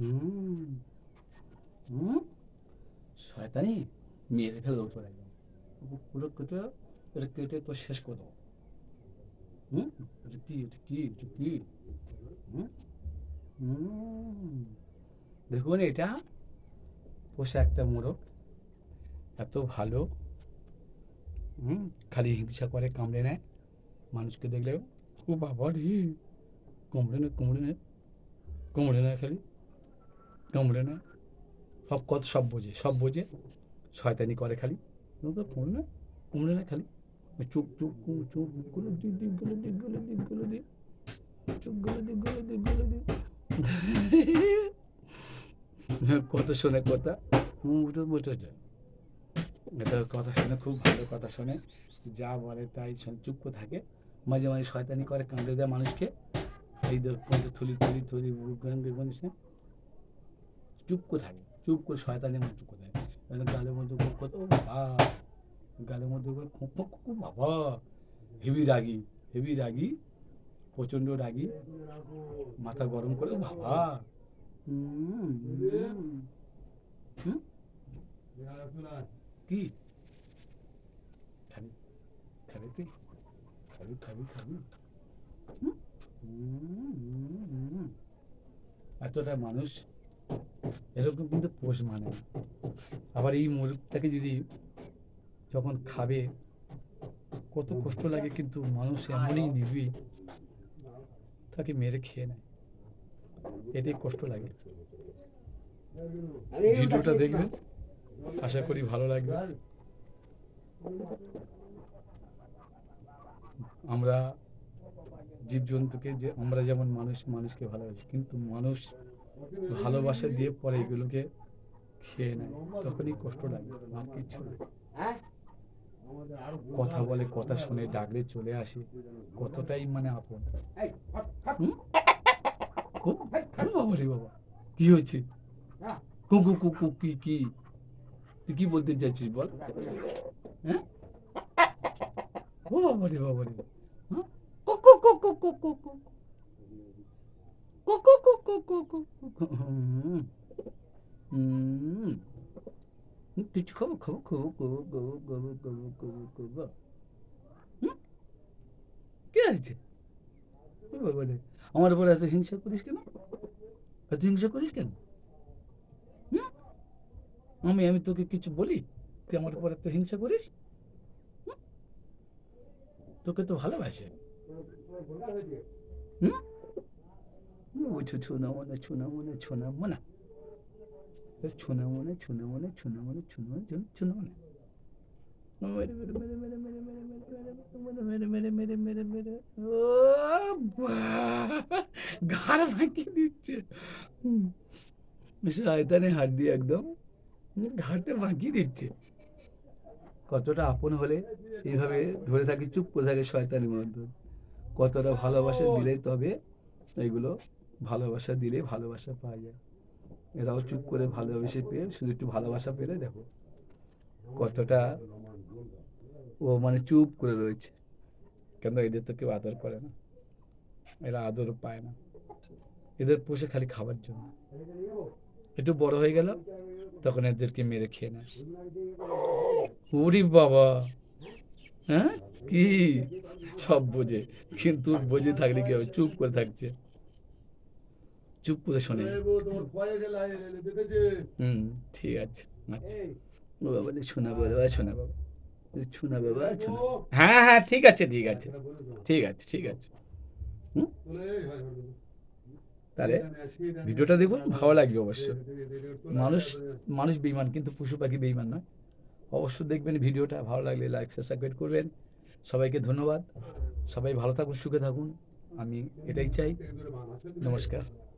হুম। হুম শয়তানি, মেরে ফেলে দেবো চলে একদম। পুরো কেটে এটা কেটে তো শেষ করে দেবো। হুম? এটা কি এটা কি হুম? দেখুন, এটা পোষা একটা মোরগ। এত ভালো। হুম? খালি হিংসা করে কামড়ে নেয়। মানুষকে দেখলে, ও বাবা রে কামড়ে নেয় কামড়ে নেয় কামড়ে নেয় খালি। কামড়ে না সব কথা সব বোঝে সব বোঝে শয়তানি করে খালি কামড়ে নেয় কামড়ে নেয় খালি চুপ চুপ চুপ চুপগুলো দিক দিকগুলো দিকগুলো দিকগুলো দিক চুপগুলো দিকগুলো দিকগুলো দিক কত শোনে কথা মুটো যায় এটা কথা শুনে খুব ভালো কথা শোনে যা বলে তাই শোনে চুপ থাকে মাঝে মাঝে শয়তানি করে কাঁদে দেয় মানুষকে এই কোনটা থুলি থুলি থুলি মানুষ চুপ করে থাকে, চুপ করে শয়তানি মানে চুপ করে থাকে গালের মধ্যে কত বাবা, গালের মধ্যে খুব খুব বাবা, হেভি রাগি হেভি রাগি, প্রচণ্ড রাগি, মাথা গরম করে বাবা? কি খাবি খাবি তুই খাবি খাবি খাবি। এতটা মানুষ এরকম কিন্তু পোষ মানে না। আবার এই মুরগটাকে যদি যখন খাবে, কত কষ্ট লাগে কিন্তু মানুষ এমনই নিবি তাকে মেরে খেয়ে নেয়। এটাই কষ্ট লাগে। ভিডিওটা দেখবেন, আশা করি ভালো লাগবে। আমরা জীবজন্তুকে যে, আমরা যেমন মানুষ, মানুষকে ভালোবাসি, কিন্তু মানুষ ভালোবাসা দিয়ে পরে এগুলোকে খেয়ে নেয়, তখনই কষ্ট লাগে, আর কিচ্ছু কথা বলে, কথা শুনে ডাকলে চলে আসে, কতটাই মানে আপন। বাবা রে বাবা, কি হয়েছে? কু কু কু কু তুই কি বলতে চাইছিস বল? হ্যাঁ? ও বাবা রে বাবা রে। হ্যাঁ? কু কু কু। কিছু বাবা আমার উপর এত হিংসা করিস কেন এত হিংসা করিস কেন? আমি আমি তোকে কিছু বলি তুই আমার উপর এত হিংসা করিস? তোকে তো ভালোবাসে হুম ছুনা মনে ছুনা মনে ছুনা মনে ছুনা মনে ছুনা মনে ছুনা মনে ছুনা মনে ছুনা মনে মেরে মেরে মেরে মেরে মেরে মেরে মেরে মেরে মেরে মেরে মেরে ও! ঘাড় ভাঙিয়ে দিচ্ছে। শয়তানে হাত দিয়ে একদম ঘাড়টা বাঁকিয়ে দিচ্ছে কতটা আপন হলে এইভাবে ধরে থাকি চুপ করে থাকে শয়তানের মধ্যে কতটা ভালোবাসা দিলে তবে এগুলো ভালোবাসা দিলে ভালোবাসা পাওয়া যায়। এরাও চুপ করে ভালোবেসে পেয়ে শুধু একটু ভালোবাসা পেলে দেখো কতটা ও মানে চুপ করে রয়েছে। কেন এদের তো কেউ আদর করে না। এরা আদরও পায় না। এদের পোষে খালি খাবার জন্য। একটু বড় হয়ে গেল তখন এদেরকে মেরে খেয়ে নেয়। ওরে বাবা! হ্যাঁ? কি? সব বোঝে। কিন্তু বোঝে থাকলে কি হবে? চুপ করে থাকছে। চুপ করে শোনে। হুম ঠিক আছে আচ্ছা। ও বাবা শোনা বাবা শোনা বাবা শোনা বাবা শোনা হ্যাঁ হ্যাঁ ঠিক আছে ঠিক আছে ঠিক আছে ঠিক আছে। তাহলে ভিডিওটা দেখুন ভালো লাগবে অবশ্য। মানুষ মানুষ বেইমান কিন্তু পশু পাখি বেইমান নয়। অবশ্য দেখবেন ভিডিওটা ভালো লাগলে লাইক সাবস্ক্রাইব করবেন। সবাইকে ধন্যবাদ। সবাই ভালো থাকুন সুখে থাকুন। আমি এটাই চাই। নমস্কার।